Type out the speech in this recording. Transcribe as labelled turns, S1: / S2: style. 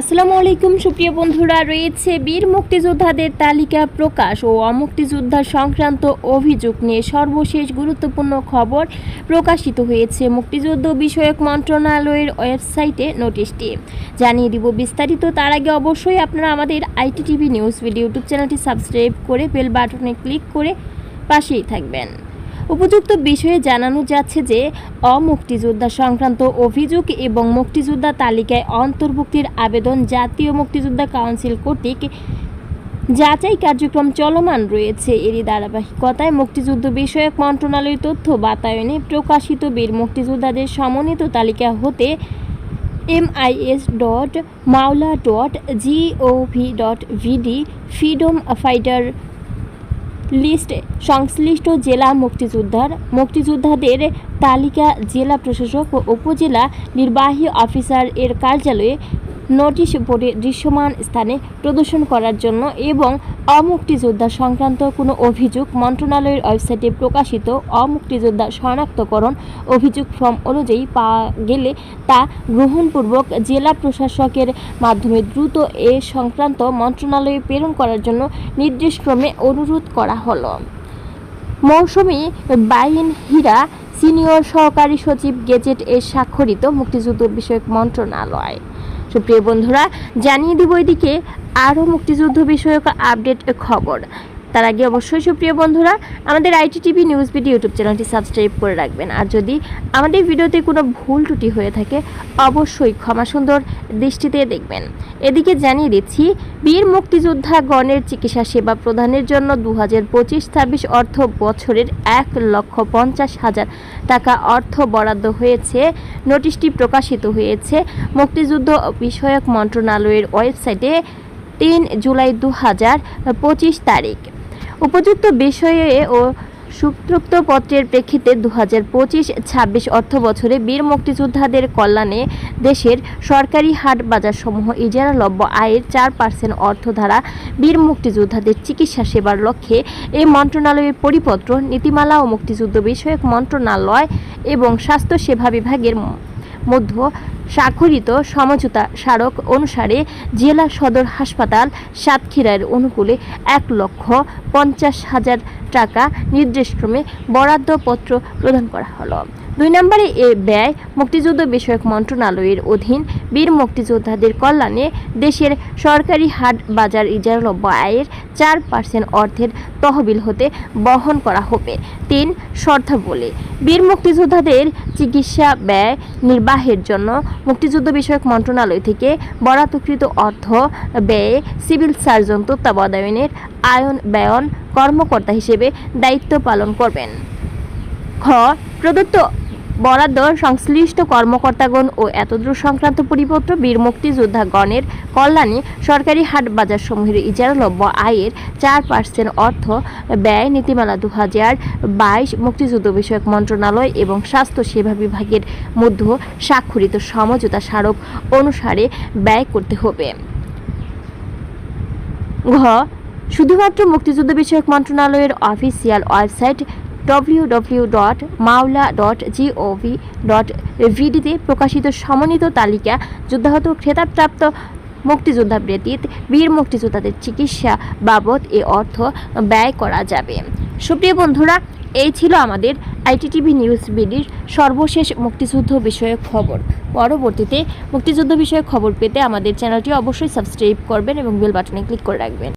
S1: আসসালামু আলাইকুম, সুপ্রিয় বন্ধুরা, রয়েছে বীর মুক্তিযোদ্ধাদের তালিকা প্রকাশ ও অমুক্তিযোদ্ধা সংক্রান্ত অভিযোগ নিয়ে সর্বশেষ গুরুত্বপূর্ণ খবর প্রকাশিত হয়েছে মুক্তিযুদ্ধ বিষয়ক মন্ত্রণালয়ের ওয়েবসাইটে নোটিশটি। জানিয়ে দিব বিস্তারিত, তার আগে অবশ্যই আপনারা আমাদের IT TV news video YouTube চ্যানেলটি সাবস্ক্রাইব করে বেল বাটনে ক্লিক করে পাশেই থাকবেন। উপযুক্ত বিষয়ে জানানো যাচ্ছে যে, অমুক্তিযোদ্ধা সংক্রান্ত অভিযোগ এবং মুক্তিযোদ্ধা তালিকায় অন্তর্ভুক্তির আবেদন জাতীয় মুক্তিযোদ্ধা কাউন্সিল কর্তৃক যাচাই কার্যক্রম চলমান রয়েছে। এরই ধারাবাহিকতায় মুক্তিযুদ্ধ বিষয়ক মন্ত্রণালয়ের তথ্য বাতায়নে প্রকাশিত বীর মুক্তিযোদ্ধাদের সমন্বিত তালিকা হতে MIS dot, molwa dot gov dot, BD, freedom fighter লিস্টে সংশ্লিষ্ট জেলা মুক্তিযোদ্ধার মুক্তিযোদ্ধাদের তালিকা জেলা প্রশাসক ও উপজেলা নির্বাহী অফিসার এর কার্যালয়ে নোটিশ বোর্ডে দৃশ্যমান স্থানে প্রদর্শন করার জন্য এবং অমুক্তিযোদ্ধা সংক্রান্ত কোনো অভিযোগ মন্ত্রণালয়ের ওয়েবসাইটে প্রকাশিত অমুক্তিযোদ্ধা শনাক্তকরণ অভিযোগ ফর্ম অনুযায়ী পাওয়া গেলে তা গ্রহণপূর্বক জেলা প্রশাসকের মাধ্যমে দ্রুত এ সংক্রান্ত মন্ত্রণালয়ে প্রেরণ করার জন্য নির্দেশক্রমে অনুরোধ করা হলো। মৌসুমি বাইন হীরা সিনিয়র সহকারী সচিব গেজেট এ স্বাক্ষরিত মুক্তিযুদ্ধ বিষয়ক মন্ত্রণালয়। সুপ্রিয় বন্ধুরা জানিয়ে দিব এদিকে আরও মুক্তিযুদ্ধ বিষয়ক আপডেট খবর। তার আগে অবশ্যই সুপ্রিয় বন্ধুরা, আমাদের IT TV news video YouTube চ্যানেলটি সাবস্ক্রাইব করে রাখবেন। আর যদি আমাদের ভিডিওতে কোনো ভুল ত্রুটি হয়ে থাকে, অবশ্যই ক্ষমা সুন্দর দৃষ্টিতে দেখবেন। এদিকে জানিয়ে দিচ্ছি, বীর মুক্তিযোদ্ধা গণের চিকিৎসা সেবা প্রদানের জন্য দু হাজার পঁচিশ ছাব্বিশ অর্থ বছরের এক লক্ষ পঞ্চাশ হাজার টাকা অর্থ বরাদ্দ হয়েছে। নোটিশটি প্রকাশিত হয়েছে মুক্তিযুদ্ধ বিষয়ক মন্ত্রণালয়ের ওয়েবসাইটে তিন জুলাই দু হাজার পঁচিশ তারিখ। উপযুক্ত বিষয়ে ও সূত্রোক্ত পত্রের প্রেক্ষিতে দু হাজার পঁচিশ ছাব্বিশ অর্থ বছরে বীর মুক্তিযোদ্ধাদের কল্যাণে দেশের সরকারি হাট বাজারসমূহ ইজারালব্য আয়ের চার পার্সেন্ট অর্থ দ্বারা বীর মুক্তিযোদ্ধাদের চিকিৎসা সেবার লক্ষ্যে এই মন্ত্রণালয়ের পরিপত্র, নীতিমালা ও মুক্তিযুদ্ধ বিষয়ক মন্ত্রণালয় এবং স্বাস্থ্য সেবা বিভাগের মধ্য স্বাক্ষরিত সমঝোতা স্মারক অনুসারে জেলা সদর হাসপাতাল সাতক্ষীরার অনুকূলে এক লক্ষ পঞ্চাশ হাজার টাকা নির্দেশক্রমে বরাদ্দপত্র প্রদান করা হলো। দুই নম্বরে এ ব্যয় মুক্তিযুদ্ধ বিষয়ক মন্ত্রণালয়ের অধীন বীর মুক্তিযোদ্ধাদের কল্যাণে দেশের সরকারি হাট বাজার ইজারলব্য আয়ের চার পার্সেন্ট অর্থের তহবিল হতে বহন করা হবে। তিন শর্তাবলী বীর মুক্তিযোদ্ধাদের চিকিৎসা ব্যয় নির্বাহের জন্য মুক্তিযুদ্ধ বিষয়ক মন্ত্রণালয় থেকে বরাদ্দকৃত অর্থ ব্যয়ে সিভিল সার্জন তত্ত্বাবধানের আয়ন ব্যয়ন কর্মকর্তা হিসেবে দায়িত্ব পালন করবেন। খ, প্রদত্ত বরাদ্দ, সংশ্লিষ্ট কর্মকর্তাগণ ও এতদূর সংক্রান্ত পরিপত্র, বীর মুক্তিযোদ্ধাগণের কল্যাণে সরকারি হাট বাজার সমূহের ইজারালব্য আয়ের চার পার্সেন্ট অর্থ ব্যয় নীতিমালা দু হাজার বাইশ মুক্তিযুদ্ধ বিষয়ক মন্ত্রণালয় এবং স্বাস্থ্য সেবা বিভাগের মধ্যে স্বাক্ষরিত সমঝোতা স্মারক অনুসারে ব্যয় করতে হবে। ঘ, শুধুমাত্র মুক্তিযুদ্ধ বিষয়ক মন্ত্রণালয়ের official website W dot molwa dot dot ভিডিতে প্রকাশিত সমন্বিত তালিকা, যুদ্ধাহত খেতাবপ্রাপ্ত মুক্তিযোদ্ধা ব্যতীত বীর মুক্তিযোদ্ধাদের চিকিৎসা বাবদ এ অর্থ ব্যয় করা যাবে। সুপ্রিয় বন্ধুরা, এই ছিল আমাদের আইটিটিভি নিউজ বিডির সর্বশেষ মুক্তিযুদ্ধ বিষয়ক খবর। পরবর্তীতে মুক্তিযুদ্ধ বিষয়ক খবর পেতে আমাদের চ্যানেলটি অবশ্যই সাবস্ক্রাইব করবেন এবং বেল বাটনে ক্লিক করে রাখবেন।